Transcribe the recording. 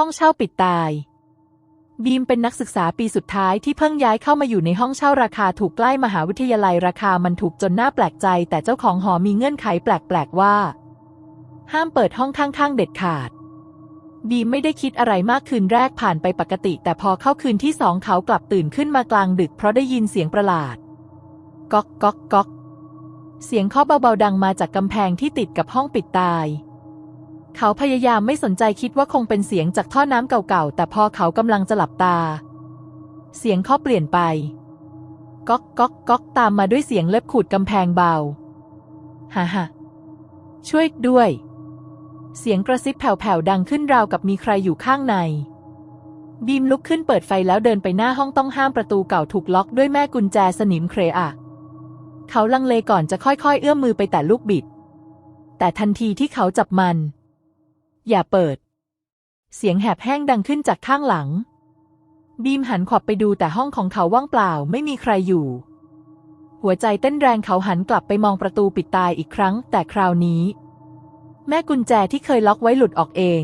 ห้องเช่าปิดตาย บีมเป็นนักศึกษาปีสุดท้ายที่เพิ่งย้ายเข้ามาอยู่ในห้องเช่าราคาถูกใกล้มหาวิทยาลัยราคามันถูกจนน่าแปลกใจ แต่เจ้าของหอมีเงื่อนไขแปลกๆว่า ห้ามเปิดห้องข้างๆเด็ดขาด บีมไม่ได้คิดอะไรมากคืนแรกผ่านไปปกติ แต่พอเข้าคืนที่สองเขากลับตื่นขึ้นมากลางดึกเพราะได้ยินเสียงประหลาด ก๊อกก๊อกก๊อกเสียงเคาะเบาๆดังมาจากกำแพงที่ติดกับห้องปิดตาย เขาพยายามไม่สนใจคิดว่าคงเป็นเสียงจากท่อน้ำเก่าๆ แต่พอเขากำลังจะหลับตา เสียงเคาะเปลี่ยนไป ก๊อกก๊อกก๊อกตามมาด้วยเสียงเล็บขูดกำแพงเบา ฮ่าฮ่าช่วยด้วย เสียงกระซิบแผ่วๆ ดังขึ้นราวกับมีใครอยู่ข้างใน บีมลุกขึ้นเปิดไฟแล้วเดินไปหน้าห้องต้องห้ามประตูเก่าถูกล็อกด้วยแม่กุญแจสนิมเครอะเขาลังเลก่อนจะค่อยๆ เอื้อมมือไปแตะลูกบิด แต่ทันทีที่เขาจับมัน อย่าเปิด เสียงแหบแห้งดังขึ้นจากข้างหลัง บีมหันขวับไปดูแต่ห้องของเขาว่างเปล่าไม่มีใครอยู่ หัวใจเต้นแรงเขาหันกลับไปมองประตูปิดตายอีกครั้ง แต่คราวนี้ แม่กุญแจที่เคยล็อกไว้หลุดออกเอง